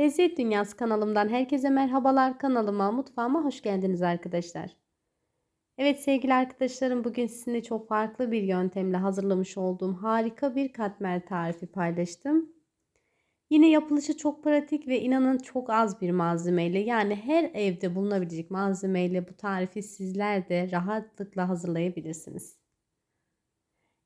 Lezzet Dünyası kanalımdan herkese merhabalar. Kanalıma, mutfağıma hoş geldiniz arkadaşlar. Evet sevgili arkadaşlarım bugün sizinle çok farklı bir yöntemle hazırlamış olduğum harika bir katmer tarifi paylaştım. Yine yapılışı çok pratik ve inanın çok az bir malzemeyle yani her evde bulunabilecek malzemeyle bu tarifi sizler de rahatlıkla hazırlayabilirsiniz.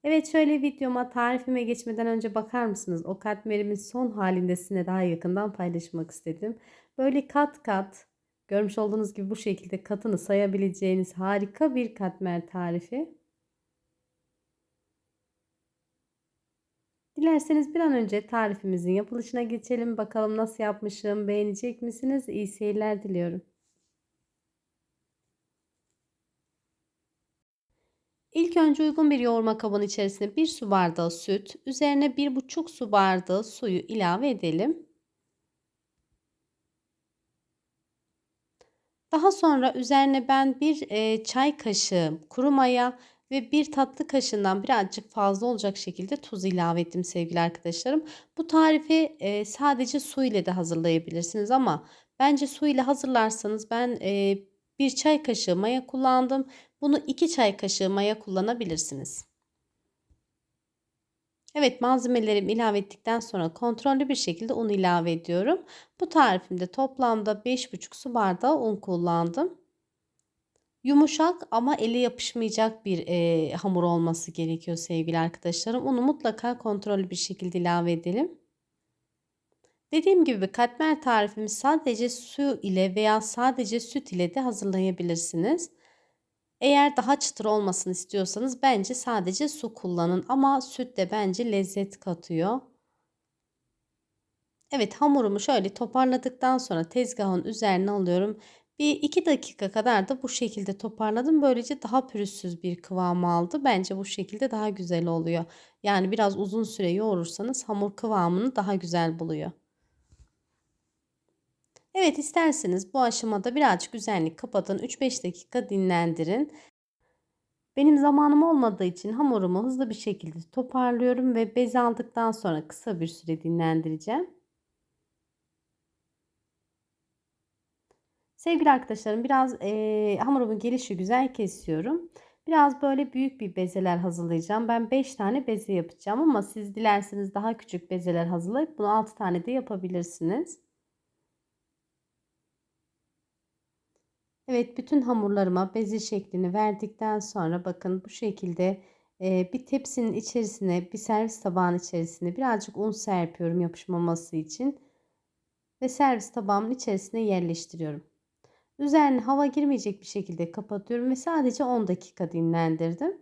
Evet şöyle videoma tarifime geçmeden önce bakar mısınız? O katmerimin son halinde sizinle daha yakından paylaşmak istedim. Böyle kat kat görmüş olduğunuz gibi bu şekilde katını sayabileceğiniz harika bir katmer tarifi. Dilerseniz bir an önce tarifimizin yapılışına geçelim. Bakalım nasıl yapmışım, beğenecek misiniz? İyi seyirler diliyorum. İlk önce uygun bir yoğurma kabının içerisine 1 su bardağı süt, üzerine 1,5 su bardağı suyu ilave edelim. Daha sonra üzerine ben bir e, çay kaşığı kuru maya ve bir tatlı kaşığından birazcık fazla olacak şekilde tuz ilave ettim sevgili arkadaşlarım. Bu tarifi e, sadece su ile de hazırlayabilirsiniz ama bence su ile hazırlarsanız ben e, bir çay kaşığı maya kullandım. Bunu 2 çay kaşığı maya kullanabilirsiniz. Evet malzemelerimi ilave ettikten sonra kontrollü bir şekilde un ilave ediyorum. Bu tarifimde toplamda 5,5 su bardağı un kullandım. Yumuşak ama eli yapışmayacak bir e, hamur olması gerekiyor sevgili arkadaşlarım. Unu mutlaka kontrollü bir şekilde ilave edelim. Dediğim gibi katmer tarifimi sadece su ile veya sadece süt ile de hazırlayabilirsiniz. Eğer daha çıtır olmasını istiyorsanız bence sadece su kullanın ama süt de bence lezzet katıyor. Evet hamurumu şöyle toparladıktan sonra tezgahın üzerine alıyorum. Bir iki dakika kadar da bu şekilde toparladım. Böylece daha pürüzsüz bir kıvam aldı. Bence bu şekilde daha güzel oluyor. Yani biraz uzun süre yoğurursanız hamur kıvamını daha güzel buluyor. Evet isterseniz bu aşamada birazcık üzerine kapatın 3-5 dakika dinlendirin. Benim zamanım olmadığı için hamurumu hızlı bir şekilde toparlıyorum ve bez aldıktan sonra kısa bir süre dinlendireceğim. Sevgili arkadaşlarım biraz e, hamurumun gelişi güzel kesiyorum. Biraz böyle büyük bir bezeler hazırlayacağım. Ben 5 tane beze yapacağım ama siz dilerseniz daha küçük bezeler hazırlayıp bunu 6 tane de yapabilirsiniz. Evet bütün hamurlarıma beze şeklini verdikten sonra bakın bu şekilde e, bir tepsinin içerisine bir servis tabağının içerisine birazcık un serpiyorum yapışmaması için. Ve servis tabağımın içerisine yerleştiriyorum. Üzerine hava girmeyecek bir şekilde kapatıyorum ve sadece 10 dakika dinlendirdim.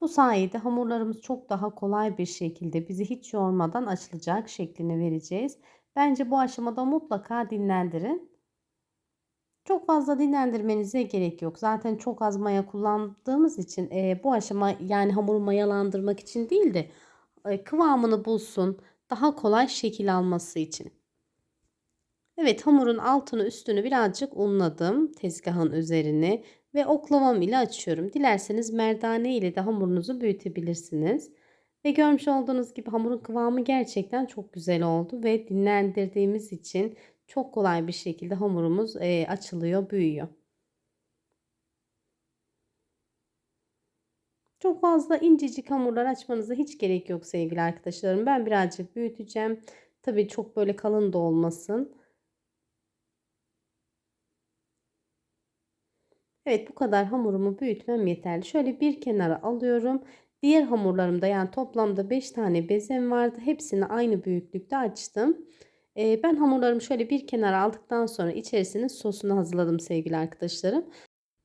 Bu sayede hamurlarımız çok daha kolay bir şekilde bizi hiç yormadan açılacak şeklini vereceğiz. Bence bu aşamada mutlaka dinlendirin. Çok fazla dinlendirmenize gerek yok. Zaten çok az maya kullandığımız için e, bu aşama yani hamuru mayalandırmak için değil de e, kıvamını bulsun, daha kolay şekil alması için. Evet hamurun altını üstünü birazcık unladım tezgahın üzerini ve oklavam ile açıyorum. Dilerseniz merdane ile de hamurunuzu büyütebilirsiniz. Ve görmüş olduğunuz gibi hamurun kıvamı gerçekten çok güzel oldu ve dinlendirdiğimiz için çok kolay bir şekilde hamurumuz e, açılıyor, büyüyor. Çok fazla incecik hamurlar açmanıza hiç gerek yok sevgili arkadaşlarım. Ben birazcık büyüteceğim. Tabii çok böyle kalın da olmasın. Evet bu kadar hamurumu büyütmem yeterli. Şöyle bir kenara alıyorum. Diğer hamurlarımda yani toplamda 5 tane bezem vardı. Hepsini aynı büyüklükte açtım. Ee, ben hamurlarımı şöyle bir kenara aldıktan sonra içerisine sosunu hazırladım sevgili arkadaşlarım.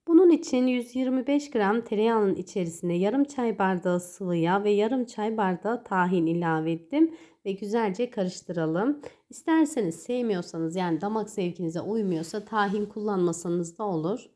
Bunun için 125 gram tereyağının içerisine yarım çay bardağı sıvı yağ ve yarım çay bardağı tahin ilave ettim ve güzelce karıştıralım. İsterseniz sevmiyorsanız yani damak zevkinize uymuyorsa tahin kullanmasanız da olur.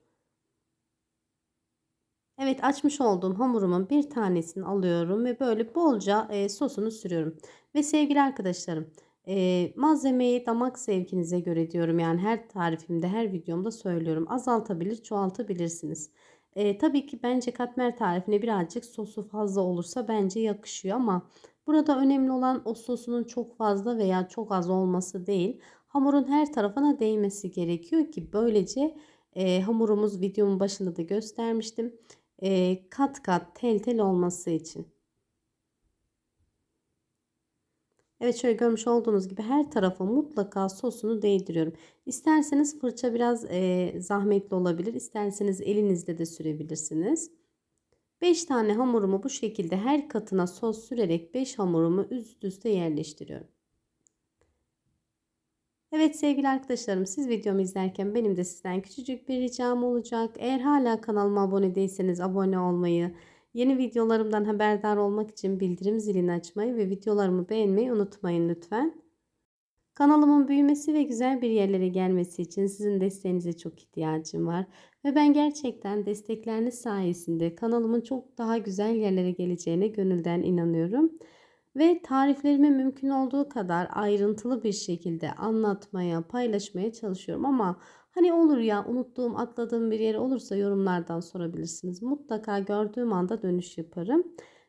Evet açmış olduğum hamurumun bir tanesini alıyorum ve böyle bolca e, sosunu sürüyorum. Ve sevgili arkadaşlarım e, malzemeyi damak zevkinize göre diyorum. Yani her tarifimde her videomda söylüyorum. Azaltabilir çoğaltabilirsiniz. E, tabii ki bence katmer tarifine birazcık sosu fazla olursa bence yakışıyor ama Burada önemli olan o sosunun çok fazla veya çok az olması değil. Hamurun her tarafına değmesi gerekiyor ki böylece e, hamurumuz videomun başında da göstermiştim. E, kat kat tel tel olması için. Evet şöyle görmüş olduğunuz gibi her tarafa mutlaka sosunu değdiriyorum. İsterseniz fırça biraz e, zahmetli olabilir. İsterseniz elinizle de sürebilirsiniz. 5 tane hamurumu bu şekilde her katına sos sürerek 5 hamurumu üst üste yerleştiriyorum. Evet sevgili arkadaşlarım siz videomu izlerken benim de sizden küçücük bir ricam olacak. Eğer hala kanalıma abone değilseniz abone olmayı, Yeni videolarımdan haberdar olmak için bildirim zilini açmayı ve videolarımı beğenmeyi unutmayın lütfen. Kanalımın büyümesi ve güzel bir yerlere gelmesi için sizin desteğinize çok ihtiyacım var. Ve ben gerçekten destekleriniz sayesinde kanalımın çok daha güzel yerlere geleceğine gönülden inanıyorum. Ve tariflerimi mümkün olduğu kadar ayrıntılı bir şekilde anlatmaya, paylaşmaya çalışıyorum. Ama Hani olur ya unuttuğum, atladığım bir yer olursa yorumlardan sorabilirsiniz. Mutlaka gördüğüm anda dönüş yaparım.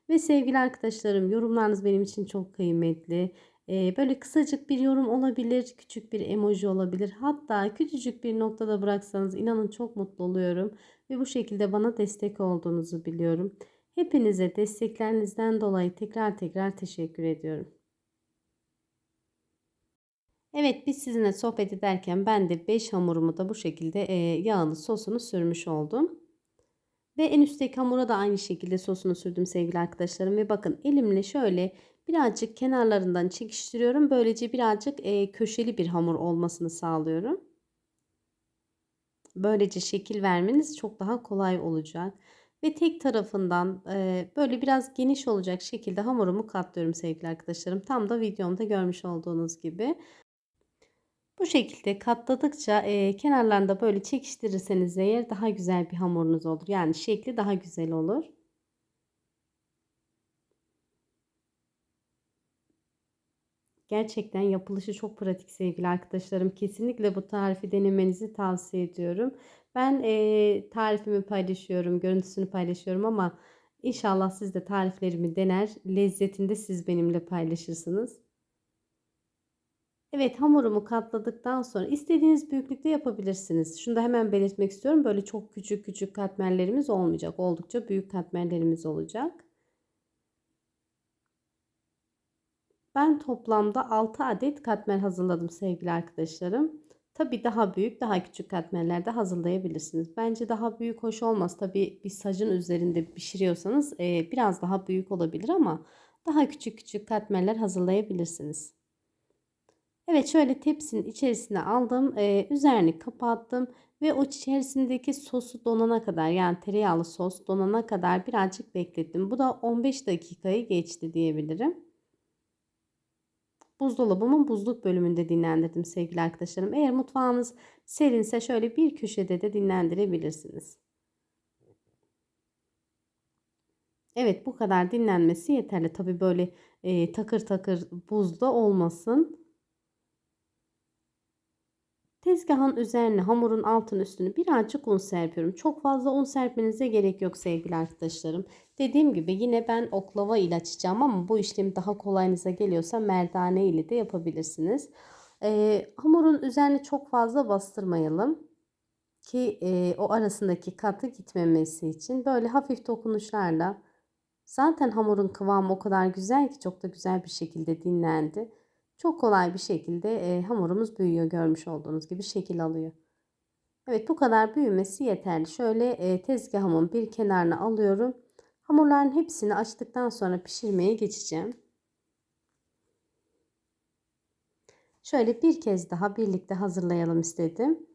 Ve sevgili arkadaşlarım yorumlarınız benim için çok kıymetli. Ee, böyle kısacık bir yorum olabilir, küçük bir emoji olabilir. Hatta küçücük bir noktada bıraksanız inanın çok mutlu oluyorum. Ve bu şekilde bana destek olduğunuzu biliyorum. Hepinize desteklerinizden dolayı tekrar tekrar teşekkür ediyorum. Evet biz sizinle sohbet ederken ben de 5 hamurumu da bu şekilde e, yağını sosunu sürmüş oldum. Ve en üstteki hamura da aynı şekilde sosunu sürdüm sevgili arkadaşlarım. Ve bakın elimle şöyle birazcık kenarlarından çekiştiriyorum. Böylece birazcık e, köşeli bir hamur olmasını sağlıyorum. Böylece şekil vermeniz çok daha kolay olacak. Ve tek tarafından e, böyle biraz geniş olacak şekilde hamurumu katlıyorum sevgili arkadaşlarım. Tam da videomda görmüş olduğunuz gibi. Bu şekilde katladıkça e, kenarlarında böyle çekiştirirseniz eğer daha güzel bir hamurunuz olur. Yani şekli daha güzel olur. Gerçekten yapılışı çok pratik sevgili arkadaşlarım. Kesinlikle bu tarifi denemenizi tavsiye ediyorum. Ben e, tarifimi paylaşıyorum, görüntüsünü paylaşıyorum ama inşallah siz de tariflerimi dener, lezzetini de siz benimle paylaşırsınız. Evet hamurumu katladıktan sonra istediğiniz büyüklükte yapabilirsiniz. Şunu da hemen belirtmek istiyorum. Böyle çok küçük küçük katmerlerimiz olmayacak. Oldukça büyük katmerlerimiz olacak. Ben toplamda 6 adet katmer hazırladım sevgili arkadaşlarım. Tabi daha büyük daha küçük katmerler de hazırlayabilirsiniz. Bence daha büyük hoş olmaz. Tabi bir sacın üzerinde pişiriyorsanız biraz daha büyük olabilir ama daha küçük küçük katmerler hazırlayabilirsiniz. Evet şöyle tepsinin içerisine aldım. Ee, üzerini kapattım. Ve o içerisindeki sosu donana kadar yani tereyağlı sos donana kadar birazcık beklettim. Bu da 15 dakikayı geçti diyebilirim. Buzdolabımın buzluk bölümünde dinlendirdim sevgili arkadaşlarım. Eğer mutfağınız serinse şöyle bir köşede de dinlendirebilirsiniz. Evet bu kadar dinlenmesi yeterli. Tabi böyle e, takır takır buzda olmasın. Tezgahın üzerine hamurun altın üstünü birazcık un serpiyorum. Çok fazla un serpmenize gerek yok sevgili arkadaşlarım. Dediğim gibi yine ben oklava ile açacağım ama bu işlem daha kolayınıza geliyorsa merdane ile de yapabilirsiniz. Ee, hamurun üzerine çok fazla bastırmayalım ki e, o arasındaki katı gitmemesi için böyle hafif dokunuşlarla zaten hamurun kıvamı o kadar güzel ki çok da güzel bir şekilde dinlendi. Çok kolay bir şekilde e, hamurumuz büyüyor görmüş olduğunuz gibi şekil alıyor. Evet bu kadar büyümesi yeterli. Şöyle e, tezgahımın bir kenarına alıyorum. Hamurların hepsini açtıktan sonra pişirmeye geçeceğim. Şöyle bir kez daha birlikte hazırlayalım istedim.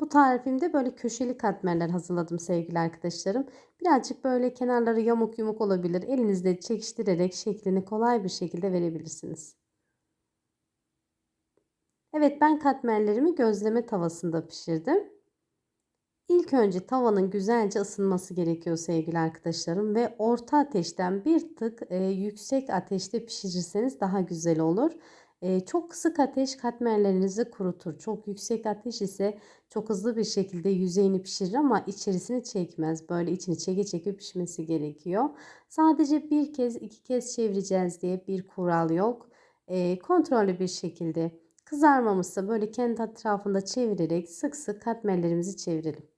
Bu tarifimde böyle köşeli katmerler hazırladım sevgili arkadaşlarım. Birazcık böyle kenarları yamuk yumuk olabilir. Elinizle çekiştirerek şeklini kolay bir şekilde verebilirsiniz. Evet ben katmerlerimi gözleme tavasında pişirdim. İlk önce tavanın güzelce ısınması gerekiyor sevgili arkadaşlarım ve orta ateşten bir tık e, yüksek ateşte pişirirseniz daha güzel olur. Çok kısık ateş katmerlerinizi kurutur. Çok yüksek ateş ise çok hızlı bir şekilde yüzeyini pişirir ama içerisini çekmez. Böyle içini çeke çeke pişmesi gerekiyor. Sadece bir kez, iki kez çevireceğiz diye bir kural yok. Eee, kontrollü bir şekilde kızarmamışsa böyle kendi etrafında çevirerek sık sık katmerlerimizi çevirelim.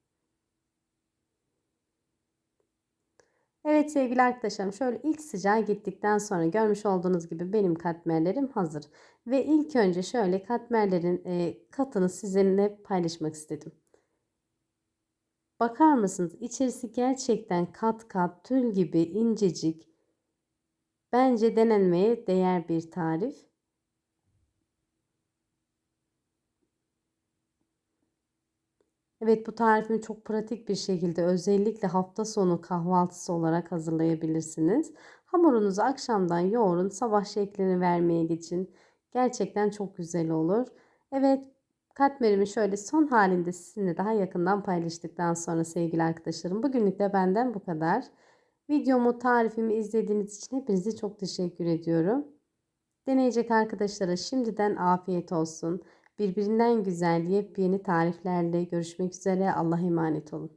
Evet sevgili arkadaşlarım şöyle ilk sıcağı gittikten sonra görmüş olduğunuz gibi benim katmerlerim hazır. Ve ilk önce şöyle katmerlerin e, katını sizinle paylaşmak istedim. Bakar mısınız? İçerisi gerçekten kat kat tül gibi incecik. Bence denenmeye değer bir tarif. Evet bu tarifimi çok pratik bir şekilde özellikle hafta sonu kahvaltısı olarak hazırlayabilirsiniz. Hamurunuzu akşamdan yoğurun, sabah şeklini vermeye geçin. Gerçekten çok güzel olur. Evet katmerimi şöyle son halinde sizinle daha yakından paylaştıktan sonra sevgili arkadaşlarım bugünlük de benden bu kadar. Videomu, tarifimi izlediğiniz için hepinize çok teşekkür ediyorum. Deneyecek arkadaşlara şimdiden afiyet olsun. Birbirinden güzel yepyeni tariflerle görüşmek üzere. Allah'a emanet olun.